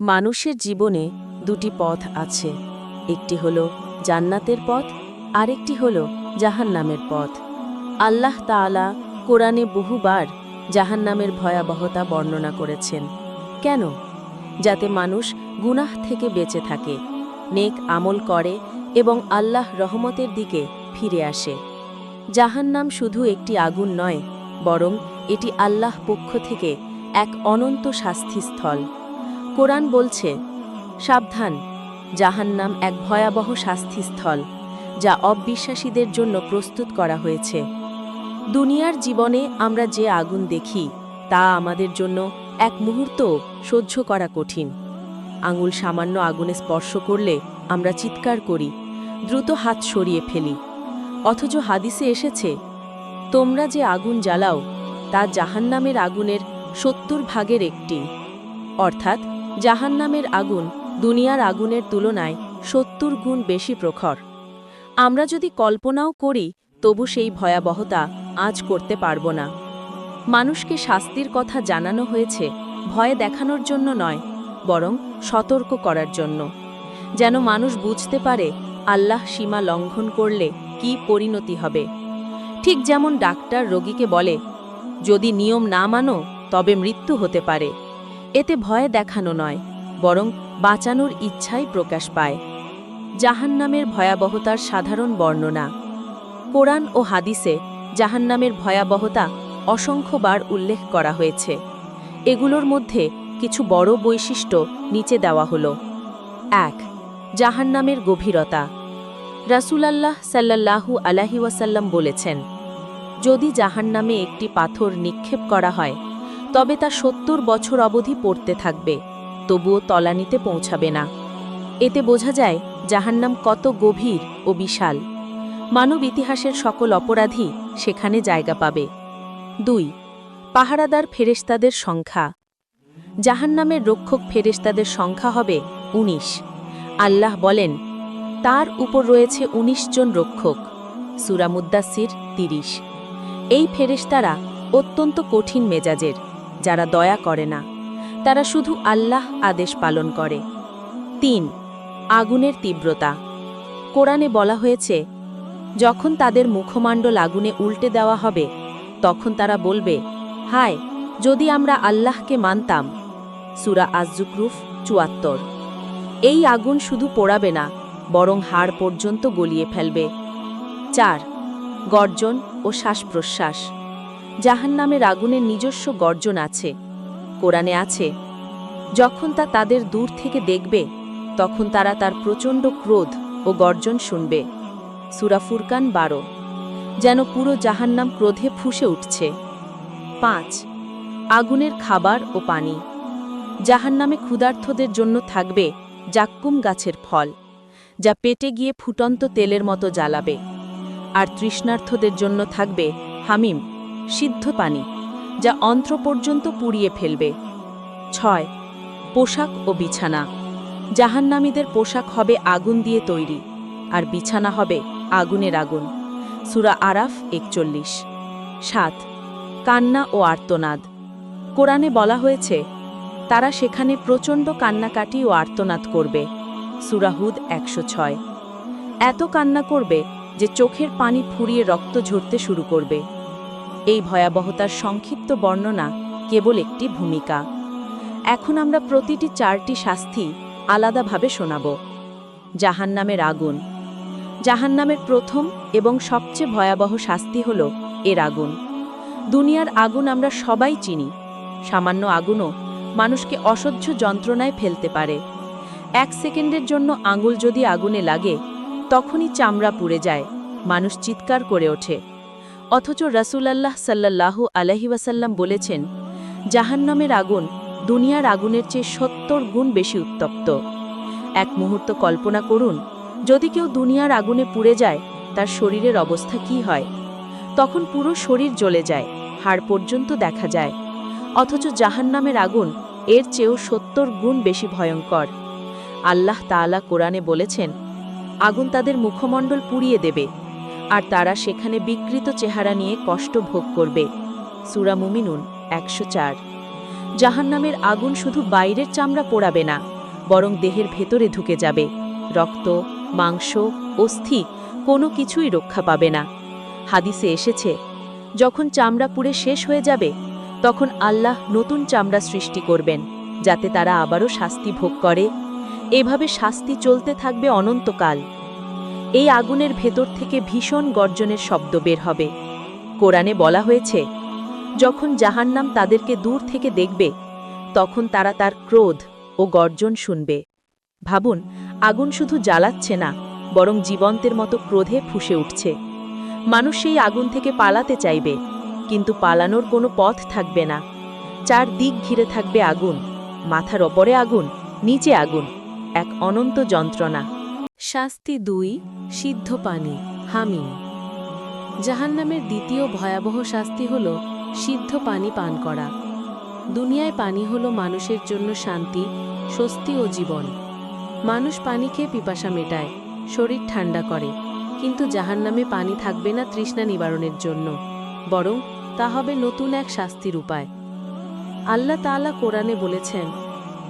মানুষের জীবনে দুটি পথ আছে। একটি হল জান্নাতের পথ, আরেকটি হল জাহান্নামের পথ। আল্লাহ তাআলা কোরআনে বহুবার জাহান্নামের ভয়াবহতা বর্ণনা করেছেন। কেন? যাতে মানুষ গুনাহ থেকে বেঁচে থাকে, নেক আমল করে এবং আল্লাহ রহমতের দিকে ফিরে আসে। জাহান্নাম শুধু একটি আগুন নয়, বরং এটি আল্লাহ পক্ষ থেকে এক অনন্ত শাস্তিস্থল। কোরআন বলছে, সাবধান, জাহান্নাম এক ভয়াবহ শাস্তিস্থল, যা অবিশ্বাসীদের জন্য প্রস্তুত করা হয়েছে। দুনিয়ার জীবনে আমরা যে আগুন দেখি, তা আমাদের জন্য এক মুহূর্ত সহ্য করা কঠিন। আঙুল সামান্য আগুনে স্পর্শ করলে আমরা চিৎকার করি, দ্রুত হাত সরিয়ে ফেলি। অথচ হাদিসে এসেছে, তোমরা যে আগুন জ্বালাও, তা জাহান্নামের আগুনের সত্তর ভাগের একটি। অর্থাৎ জাহান্নামের আগুন দুনিয়ার আগুনের তুলনায় সত্তর গুণ বেশি প্রখর। আমরা যদি কল্পনাও করি, তবু সেই ভয়াবহতা আজ করতে পারব না। মানুষকে শাস্তির কথা জানানো হয়েছে, ভয় দেখানোর জন্য নয়, বরং সতর্ক করার জন্য। যেন মানুষ বুঝতে পারে, আল্লাহ সীমা লঙ্ঘন করলে কি পরিণতি হবে। ঠিক যেমন ডাক্তার রোগীকে বলে, যদি নিয়ম না মানো, তবে মৃত্যু হতে পারে। এতে ভয় দেখানো নয়, বরং বাঁচানোর ইচ্ছাই প্রকাশ পায়। জাহান্নামের ভয়াবহতার সাধারণ বর্ণনা। কোরআন ও হাদিসে জাহান্নামের ভয়াবহতা অসংখ্যবার উল্লেখ করা হয়েছে। এগুলোর মধ্যে কিছু বড় বৈশিষ্ট্য নিচে দেওয়া হল। এক, জাহান্নামের গভীরতা। রাসূলাল্লাহ সাল্লাল্লাহু আলাহি ওয়াসাল্লাম বলেছেন, যদি জাহান্নামে একটি পাথর নিক্ষেপ করা হয় তবে তা সত্তর বছর অবধি পড়তে থাকবে, তবুও তলানিতে পৌঁছাবে না। এতে বোঝা যায়, জাহান্নাম কত গভীর ও বিশাল। মানব ইতিহাসের সকল অপরাধী সেখানে জায়গা পাবে। দুই, পাহারাদার ফেরেশতাদের সংখ্যা। জাহান্নামের রক্ষক ফেরেশতাদের সংখ্যা হবে ১৯ আল্লাহ বলেন, তার উপর রয়েছে ১৯ জন রক্ষক। সুরামুদ্দাসির ৩০ এই ফেরেশতারা অত্যন্ত কঠিন মেজাজের। যারা দয়া করে না, তারা শুধু আল্লাহ আদেশ পালন করে। তিন, আগুনের তীব্রতা। কোরআনে বলা হয়েছে, যখন তাদের মুখমণ্ডল আগুনে উল্টে দেওয়া হবে, তখন তারা বলবে, হায়, যদি আমরা আল্লাহকে মানতাম। সুরা আজজুকরুফ, চুয়াত্তর। এই আগুন শুধু পোড়াবে না, বরং হাড় পর্যন্ত গলিয়ে ফেলবে। চার, গর্জন ও শ্বাস প্রশ্বাস জাহান্নামের আগুনের নিজস্ব গর্জন আছে। কোরআনে আছে, যখন তা তাদের দূর থেকে দেখবে, তখন তারা তার প্রচণ্ড ক্রোধ ও গর্জন শুনবে। সুরাফুরকান বারো, যেন পুরো জাহান্নাম ক্রোধে ফুসে উঠছে। পাঁচ, আগুনের খাবার ও পানি। জাহান্নামে ক্ষুধার্থদের জন্য থাকবে জাক্কুম গাছের ফল, যা পেটে গিয়ে ফুটন্ত তেলের মতো জ্বালাবে। আর তৃষ্ণার্থদের জন্য থাকবে হামিম। সিদ্ধ পানি, যা অন্ত্র পর্যন্ত পুড়িয়ে ফেলবে। ছয়, পোশাক ও বিছানা। জাহান্নামীদের পোশাক হবে আগুন দিয়ে তৈরি, আর বিছানা হবে আগুনের আগুন। সুরা আরাফ একচল্লিশ। সাত, কান্না ও আর্তনাদ। কোরআনে বলা হয়েছে, তারা সেখানে প্রচণ্ড কান্নাকাটি ও আর্তনাদ করবে। সুরাহুদ একশো ছয়। এত কান্না করবে যে চোখের পানি ফুরিয়ে রক্ত ঝরতে শুরু করবে। এই ভয়াবহতার সংক্ষিপ্ত বর্ণনা কেবল একটি ভূমিকা। এখন আমরা প্রতিটি চারটি শাস্তি আলাদাভাবে শোনাব। জাহান্নামের আগুন। জাহান্নামের প্রথম এবং সবচেয়ে ভয়াবহ শাস্তি হল এর আগুন। দুনিয়ার আগুন আমরা সবাই চিনি। সামান্য আগুনও মানুষকে অসহ্য যন্ত্রণায় ফেলতে পারে। এক সেকেন্ডের জন্য আঙুল যদি আগুনে লাগে, তখনই চামড়া পুড়ে যায়, মানুষ চিৎকার করে ওঠে। অথচ রাসূলাল্লাহ সাল্লাল্লাহু আলহি ওয়াসাল্লাম বলেছেন, জাহান্নামের আগুন দুনিয়ার আগুনের চেয়ে সত্তর গুণ বেশি উত্তপ্ত। এক মুহূর্ত কল্পনা করুন, যদি কেউ দুনিয়ার আগুনে পুড়ে যায়, তার শরীরের অবস্থা কি হয়? তখন পুরো শরীর জ্বলে যায়, হাড় পর্যন্ত দেখা যায়। অথচ জাহান্নামের আগুন এর চেয়েও সত্তর গুণ বেশি ভয়ঙ্কর। আল্লাহ তাআলা কোরআনে বলেছেন, আগুন তাদের মুখমণ্ডল পুড়িয়ে দেবে আর তারা সেখানে বিকৃত চেহারা নিয়ে কষ্ট ভোগ করবে। সুরা মুমিনুন একশো চার। জাহান্নামের আগুন শুধু বাইরের চামড়া পোড়াবে না, বরং দেহের ভেতরে ঢুকে যাবে। রক্ত, মাংস, অস্থি কোনো কিছুই রক্ষা পাবে না। হাদিসে এসেছে, যখন চামড়া পুড়ে শেষ হয়ে যাবে, তখন আল্লাহ নতুন চামড়া সৃষ্টি করবেন, যাতে তারা আবারও শাস্তি ভোগ করে। এভাবে শাস্তি চলতে থাকবে অনন্তকাল। এই আগুনের ভেতর থেকে ভীষণ গর্জনের শব্দ বের হবে। কোরআনে বলা হয়েছে, যখন জাহান্নাম তাদেরকে দূর থেকে দেখবে, তখন তারা তার ক্রোধ ও গর্জন শুনবে। ভাবুন, আগুন শুধু জ্বালাচ্ছে না, বরং জীবন্তের মতো ক্রোধে ফুসে উঠছে। মানুষ সেই আগুন থেকে পালাতে চাইবে, কিন্তু পালানোর কোনো পথ থাকবে না। চার দিক ঘিরে থাকবে আগুন, মাথার ওপরে আগুন, নিচে আগুন, এক অনন্ত যন্ত্রণা। শাস্তি দুই, সিদ্ধ পানি, হামিম। জাহান্নামের দ্বিতীয় ভয়াবহ শাস্তি হল সিদ্ধ পানি পান করা। দুনিয়ায় পানি হল মানুষের জন্য শান্তি, স্বস্তি ও জীবন। মানুষ পানি খেয়ে পিপাসা মেটায়, শরীর ঠান্ডা করে। কিন্তু জাহান্নামে পানি থাকবে না তৃষ্ণা নিবারণের জন্য, বরং তা হবে নতুন এক শাস্তির উপায়। আল্লাহ তাআলা কোরআনে বলেছেন,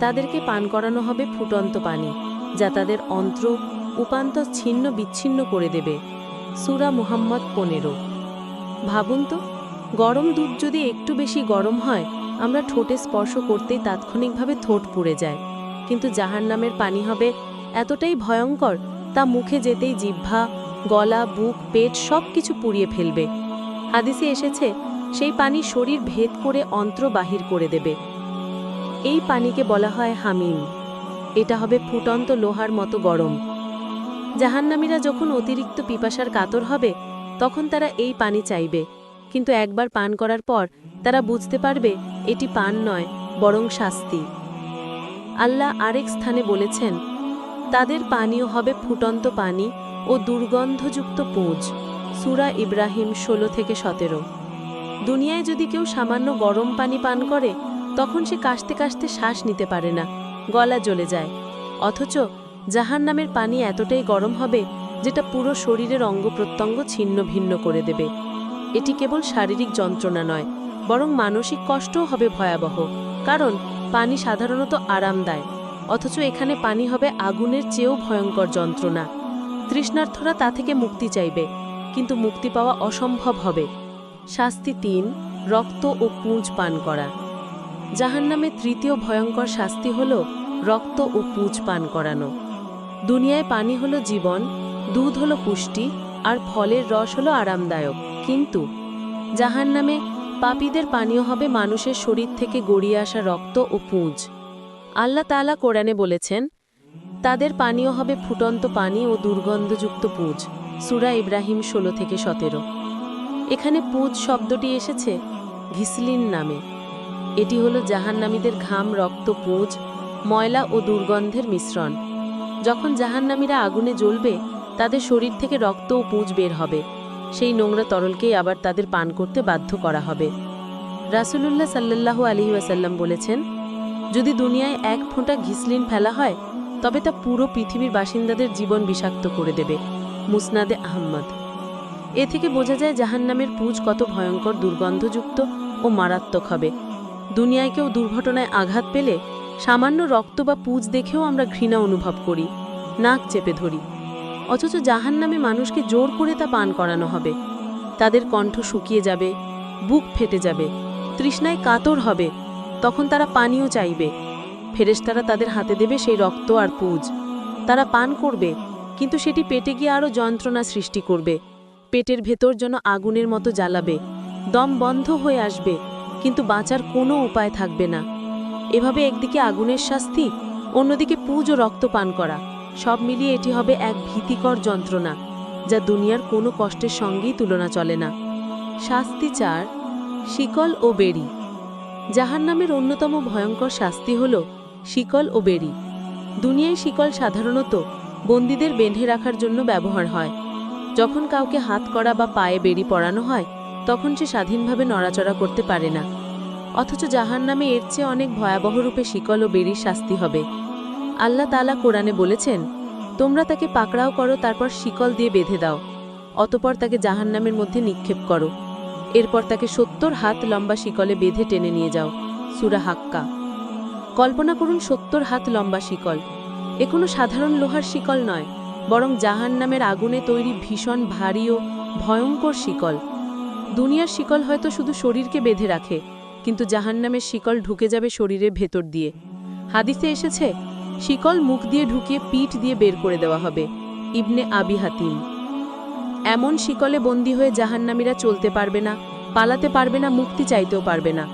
তাদেরকে পান করানো হবে ফুটন্ত পানি, যা তাদের অন্ত্র উপান্ত ছিন্ন বিচ্ছিন্ন করে দেবে। সুরা মুহাম্মদ পনেরো। ভাবুন তো, গরম দুধ যদি একটু বেশি গরম হয়, আমরা ঠোঁটে স্পর্শ করতেই তাৎক্ষণিকভাবে ঠোঁট পুড়ে যায়। কিন্তু জাহান্নামের পানি হবে এতটাই ভয়ঙ্কর, তা মুখে যেতেই জিহ্বা, গলা, বুক, পেট সব কিছু পুড়িয়ে ফেলবে। হাদিসে এসেছে, সেই পানি শরীর ভেদ করে অন্ত্র বাহির করে দেবে। এই পানিকে বলা হয় হামিম। এটা হবে ফুটন্ত লোহার মতো গরম। জাহান্নামীরা যখন অতিরিক্ত পিপাসার কাতর হবে, তখন তারা এই পানি চাইবে। কিন্তু একবার পান করার পর তারা বুঝতে পারবে এটি পান নয়, বরং শাস্তি। আল্লাহ আরেক স্থানে বলেছেন, তাদের পানীয় হবে ফুটন্ত পানি ও দুর্গন্ধযুক্ত পোঁজ। সুরা ইব্রাহিম ষোলো থেকে সতেরো। দুনিয়ায় যদি কেউ সামান্য গরম পানি পান করে, তখন সে কাশতে কাশতে শ্বাস নিতে পারে না, গলা জ্বলে যায়। অথচ জাহান নামের পানি এতটাই গরম হবে যেটা পুরো শরীরের অঙ্গ প্রত্যঙ্গ ছিন্ন ভিন্ন করে দেবে। এটি কেবল শারীরিক যন্ত্রণা নয়, বরং মানসিক কষ্টও হবে ভয়াবহ, কারণ পানি সাধারণত আরামদায় অথচ এখানে পানি হবে আগুনের চেয়েও ভয়ঙ্কর যন্ত্রণা। তৃষ্ণার্থরা তা থেকে মুক্তি চাইবে, কিন্তু মুক্তি পাওয়া অসম্ভব হবে। শাস্তি তিন, রক্ত ও পুঁজ পান করা। জাহান্নামে তৃতীয় ভয়ঙ্কর শাস্তি হল রক্ত ও পুঁজ পান করানো। দুনিয়ায় পানি হলো জীবন, দুধ হলো পুষ্টি, আর ফলের রস হলো আরামদায়ক। কিন্তু জাহান্নামে পাপীদের পানীয় হবে মানুষের শরীর থেকে গড়িয়ে আসা রক্ত ও পুঁজ। আল্লাহ তাআলা কোরআনে বলেছেন, তাদের পানীয় হবে ফুটন্ত পানি ও দুর্গন্ধযুক্ত পুঁজ। সুরা ইব্রাহিম ষোলো থেকে সতেরো। এখানে পুঁজ শব্দটি এসেছে ঘিসলিন নামে। এটি হলো জাহান্নামীদের ঘাম, রক্ত, পুঁজ, ময়লা ও দুর্গন্ধের মিশ্রণ। যখন জাহান্নামীরা আগুনে জ্বলবে, তাদের শরীর থেকে রক্ত ও পুঁজ বের হবে। সেই নোংরা তরলকেই আবার তাদের পান করতে বাধ্য করা হবে। রাসূলুল্লাহ সাল্লাল্লাহু আলাইহি ওয়াসাল্লাম বলেছেন, যদি দুনিয়ায় এক ফোঁটা ঘিসলিন ফেলা হয়, তবে তা পুরো পৃথিবীর বাসিন্দাদের জীবন বিষাক্ত করে দেবে। মুসনাদে আহম্মদ। এ থেকে বোঝা যায় জাহান্নামের পুঁজ কত ভয়ঙ্কর, দুর্গন্ধযুক্ত ও মারাত্মক হবে। দুনিয়ায় কেউ দুর্ঘটনায় আঘাত পেলে সামান্য রক্ত বা পুঁজ দেখেও আমরা ঘৃণা অনুভব করি। নাক চেপে ধরি। অথচ জাহান্নামে মানুষকে জোর করে তা পান করানো হবে। তাদের কণ্ঠ শুকিয়ে যাবে, বুক ফেটে যাবে, তৃষ্ণায় কাতর হবে, তখন তারা পানিও চাইবে। ফেরেশতারা তাদের হাতে দেবে সেই রক্ত আর পুঁজ। তারা পান করবে, কিন্তু সেটি পেটে গিয়ে আরও যন্ত্রণা সৃষ্টি করবে। পেটের ভেতর যেন আগুনের মতো জ্বালাবে, দম বন্ধ হয়ে আসবে, কিন্তু বাঁচার কোনো উপায় থাকবে না। এভাবে একদিকে আগুনের শাস্তি, অন্যদিকে পুজ ও রক্ত পান করা। সব মিলিয়ে এটি হবে এক ভীতিকর যন্ত্রণা, যা দুনিয়ার কোনো কষ্টের সঙ্গেই তুলনা চলে না। শাস্তি চার, শিকল ও বেড়ি। জাহান্নামের অন্যতম ভয়ঙ্কর শাস্তি হল শিকল ও বেড়ি। দুনিয়ায় শিকল সাধারণত বন্দীদের বেঁধে রাখার জন্য ব্যবহার হয়। যখন কাউকে হাত করা বা পায়ে বেড়ি পরানো হয়, তখন সে স্বাধীনভাবে নড়াচড়া করতে পারে না। অথচ জাহান নামে এর চেয়ে অনেক ভয়াবহ রূপে শিকল ও বেরির শাস্তি হবে। আল্লাহ তালা কোরআনে বলেছেন, তোমরা তাকে পাকড়াও করো, তারপর শিকল দিয়ে বেঁধে দাও। অতপর তাকে জাহান নামের মধ্যে নিক্ষেপ করো। এরপর তাকে সত্তর হাত লম্বা শিকলে বেঁধে টেনে নিয়ে যাও। সুরা হাক্কা। কল্পনা করুন সত্তর হাত লম্বা শিকল। এ কোনো সাধারণ লোহার শিকল নয়, বরং জাহান নামের আগুনে তৈরি ভীষণ ভারী ও ভয়ঙ্কর শিকল। দুনিয়ার শিকল হয়তো শুধু শরীরকে বেঁধে রাখে, কিন্তু জাহান্নামের শিকল ঢুকে যাবে শরীরের ভেতর দিয়ে। হাদিসে এসেছে শিকল মুখ দিয়ে ঢুকিয়ে পিঠ দিয়ে বের করে দেওয়া হবে। ইবনে আবি হাতিম। এমন শিকলে বন্দী হয়ে জাহান্নামীরা চলতে পারবে না, পালাতে পারবে না, মুক্তি চাইতেও পারবে না।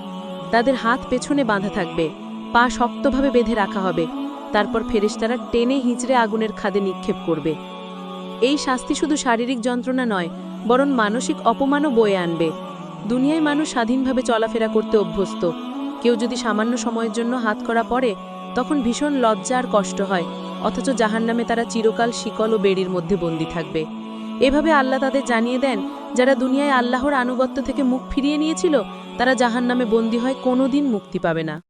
তাদের হাত পেছনে বাঁধা থাকবে, পা শক্তভাবে বেঁধে রাখা হবে। তারপর ফেরেশতারা টেনে হিঁচড়ে আগুনের খাদে নিক্ষেপ করবে। এই শাস্তি শুধু শারীরিক যন্ত্রণা নয়, বরং মানসিক অপমানও বয়ে আনবে। দুনিয়ায় মানুষ স্বাধীনভাবে চলাফেরা করতে অভ্যস্ত। কেউ যদি সামান্য সময়ের জন্য হাত করা পড়ে তখন ভীষণ লজ্জা আর কষ্ট হয়, অথচ জাহান নামে তারা চিরকাল শিকল ও বেড়ির মধ্যে বন্দী থাকবে। এভাবে আল্লাহ তাদের জানিয়ে দেন, যারা দুনিয়ায় আল্লাহর আনুগত্য থেকে মুখ ফিরিয়ে নিয়েছিল, তারা জাহান নামে বন্দী হয় কোনোদিন মুক্তি পাবে না।